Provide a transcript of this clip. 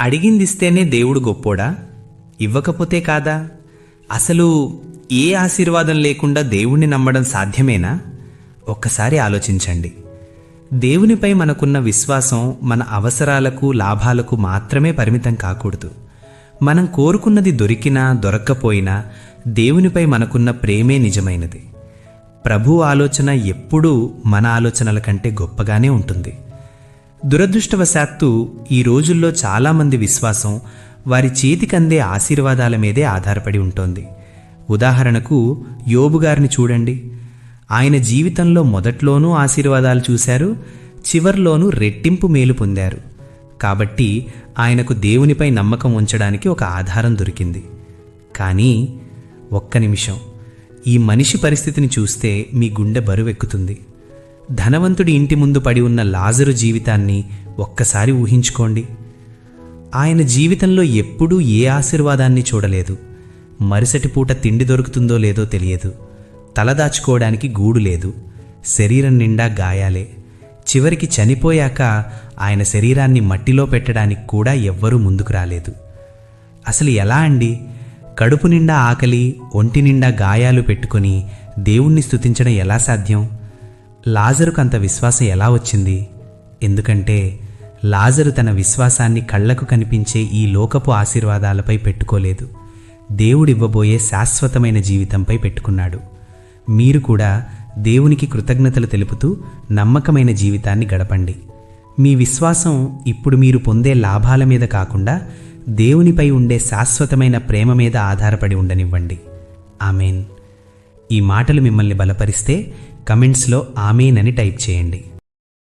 అడిగిందిస్తేనే దేవుడు గొప్పోడా? ఇవ్వకపోతే కాదా? అసలు ఏ ఆశీర్వాదం లేకుండా దేవుణ్ణి నమ్మడం సాధ్యమేనా? ఒక్కసారి ఆలోచించండి. దేవునిపై మనకున్న విశ్వాసం మన అవసరాలకు లాభాలకు మాత్రమే పరిమితం కాకూడదు. మనం కోరుకున్నది దొరికినా దొరక్కపోయినా దేవునిపై మనకున్న ప్రేమే నిజమైనది. ప్రభు ఆలోచన ఎప్పుడూ మన ఆలోచనల కంటే గొప్పగానే ఉంటుంది. దురదృష్టవశాత్తు ఈ రోజుల్లో చాలామంది విశ్వాసం వారి చేతికందే ఆశీర్వాదాల మీదే ఆధారపడి ఉంటోంది. ఉదాహరణకు యోబు గారిని చూడండి. ఆయన జీవితంలో మొదట్లోనూ ఆశీర్వాదాలు చూశారు చివర్లోనూ రెట్టింపు మేలు పొందారు. కాబట్టి ఆయనకు దేవునిపై నమ్మకం ఉంచడానికి ఒక ఆధారం దొరికింది. కానీ ఒక్క నిమిషం ఈ మనిషి పరిస్థితిని చూస్తే మీ గుండె బరువెక్కుతుంది. ధనవంతుడి ఇంటి ముందు పడి ఉన్న లాజరు జీవితాన్ని ఒక్కసారి ఊహించుకోండి. ఆయన జీవితంలో ఎప్పుడూ ఏ ఆశీర్వాదాన్ని చూడలేదు. మరుసటి పూట తిండి దొరుకుతుందో లేదో తెలియదు. తలదాచుకోవడానికి గూడు లేదు. శరీరం నిండా గాయాలే. చివరికి చనిపోయాక ఆయన శరీరాన్ని మట్టిలో పెట్టడానికి కూడా ఎవ్వరూ ముందుకు రాలేదు. అసలు ఎలా అండి? కడుపు నిండా ఆకలి ఒంటి నిండా గాయాలు పెట్టుకొని దేవుణ్ణి స్తుతించడం ఎలా సాధ్యం? లాజరుకు అంత విశ్వాసం ఎలా వచ్చింది? ఎందుకంటే లాజరు తన విశ్వాసాన్ని కళ్ళకు కనిపించే ఈ లోకపు ఆశీర్వాదాలపై పెట్టుకోలేదు. దేవుడివ్వబోయే శాశ్వతమైన జీవితంపై పెట్టుకున్నాడు. మీరు కూడా దేవునికి కృతజ్ఞతలు తెలుపుతూ నమ్మకమైన జీవితాన్ని గడపండి. మీ విశ్వాసం ఇప్పుడు మీరు పొందే లాభాల మీద కాకుండా దేవునిపై ఉండే శాశ్వతమైన ప్రేమ మీద ఆధారపడి ఉండనివ్వండి. ఆమెన్. ఈ మాటలు మిమ్మల్ని బలపరిస్తే కమెంట్స్లో ఆమెన్ అని టైప్ చేయండి.